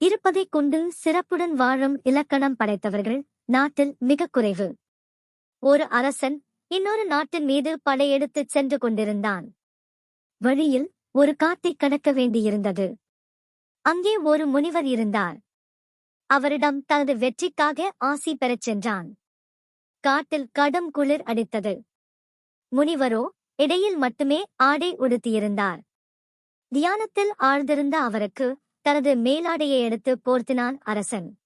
இருப்பதைக் கொண்டு சிறப்புடன் வாழும் இலக்கணம் படைத்தவர்கள் நாட்டில் மிக குறைவு. ஒரு அரசன் இன்னொரு நாட்டின் மீது படையெடுத்துச் சென்று கொண்டிருந்தான். வழியில் ஒரு காட்டை கடக்க வேண்டியிருந்தது. அங்கே ஒரு முனிவர் இருந்தார். அவரிடம் தனது வெற்றிக்காக ஆசி பெறச் சென்றான். காட்டில் கடும் குளிர் அடித்தது. முனிவரோ இடையில் மட்டுமே ஆடை உடுத்தியிருந்தார். தியானத்தில் ஆழ்ந்திருந்த அவருக்கு தனது மேலாடையை எடுத்து போர்த்தினான் அரசன்.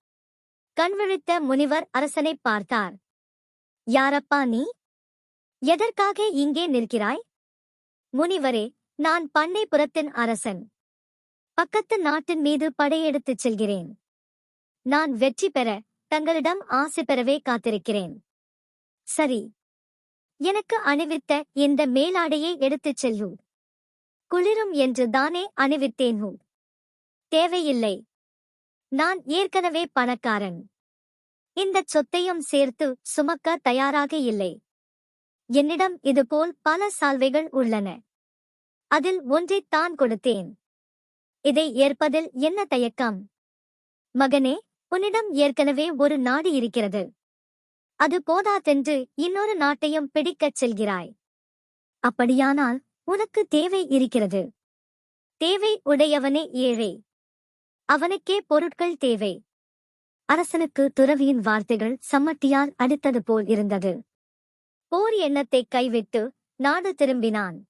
கண்விழித்த முனிவர் அரசனைப் பார்த்தார். யாரப்பா நீ? எதற்காக இங்கே நிற்கிறாய்? முனிவரே நான் பண்ணைப்புறத்தின் அரசன். பக்கத்து நாட்டின் மீது படையெடுத்துச் செல்கிறேன். நான் வெற்றி பெற தங்களிடம் ஆசை பெறவே காத்திருக்கிறேன். சரி. எனக்கு அணிவித்த இந்த மேலாடையை எடுத்துச் செல்லு. குளிரும் என்று தானே அணிவித்தேன் ஹூ தேவையில்லை. நான் ஏற்கனவே பணக்காரன். இந்தச் சொத்தையும் சேர்த்து சுமக்க தயாராக இல்லை. என்னிடம் இதுபோல் பல சால்வைகள் உள்ளன. அதில் ஒன்றைத் தான் கொடுத்தேன். இதை ஏற்பதில் என்ன தயக்கம்? மகனே உன்னிடம் ஏற்கனவே ஒரு நாடு இருக்கிறது. அது போதாதென்று இன்னொரு நாட்டையும் பிடிக்கச் செல்கிறாய். அப்படியானால் உனக்கு தேவை இருக்கிறது. தேவை உடையவனே ஏழை. அவனுக்கே பொருட்கள் தேவை. அரசனுக்கு துறவியின் வார்த்தைகள் சம்மட்டியால் அடித்தது போல் இருந்தது. போர் எண்ணத்தை கைவிட்டு நாடு திரும்பினான்.